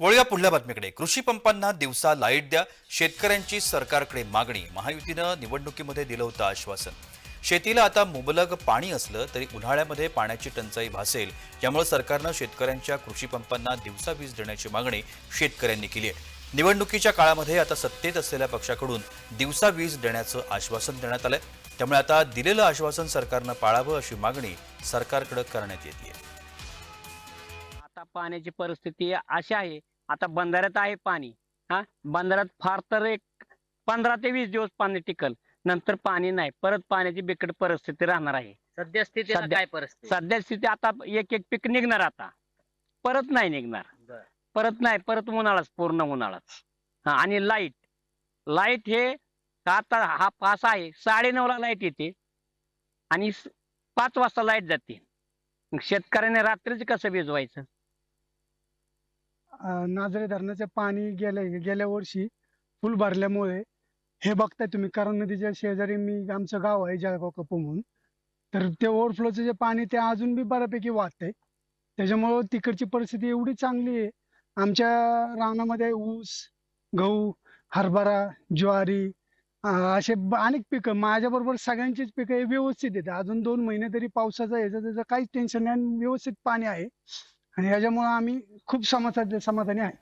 वळूया पुढल्या बातमीकडे. कृषी पंपांना दिवसा लाइट द्या. शेतकऱ्यांची सरकारकडे मागणी. महायुतीनं निवडणुकीमध्ये दिलं होतं आश्वासन. शेतीला आता मुबलक पाणी असलं तरी उन्हाळ्यामध्ये पाण्याची टंचाई भासेल. यामुळे सरकारनं शेतकऱ्यांच्या कृषी पंपांना दिवसा वीज देण्याची मागणी शेतकऱ्यांनी केली आहे. निवडणुकीच्या काळामध्ये आता सत्तेत असलेल्या पक्षाकडून दिवसा वीज देण्याचं आश्वासन देण्यात आलंय. त्यामुळे आता दिलेलं आश्वासन सरकारनं पाळावं अशी मागणी सरकारकडे करण्यात येते आता पाण्याची परिस्थिती अशी आहे. आता बंधाऱ्यात आहे पाणी. हा? बंधाऱ्यात फार तर एक पंधरा ते वीस दिवस पाणी टिकल. नंतर पाणी नाही. परत पाण्याची बिकट परिस्थिती राहणार आहे. सध्या- काय परिस्थिती? सध्या स्थिती आता एक एक पीक निघणार आता. परत नाही निघणार. परत नाही. परत उन्हाळाच पूर्ण उन्हाळाच. हा आणि लाइट. लाइट हे आता हा पास आहे. साडे ला लाइट येते. आणि पाच वाजता लाइट जाते. शेतकऱ्याने रात्रीच कसं भिजवायचं? नाजरे धरणाचे पाणी गेल्या गेल्या वर्षी फुल भरल्यामुळे हे बघताय तुम्ही. कारण नदीच्या शेजारी मी आमचं गाव आहे जळगाव कप म्हणून. तर ते ओव्हरफ्लोचं जे पाणी ते अजून बी बऱ्यापैकी वाहतंय. त्याच्यामुळं तिकडची परिस्थिती एवढी चांगली आहे. आमच्या रानामध्ये ऊस गहू हरभरा ज्वारी असे अनेक पिकं माझ्याबरोबर सगळ्यांचीच पिकं हे व्यवस्थित येतात अजून दोन महिने तरी पावसाचं याचं त्याचं काहीच टेन्शन नाही आणि व्यवस्थित पाणी आहे. आणि याच्यामुळं आम्ही खूप समाधान समाधानी आहे.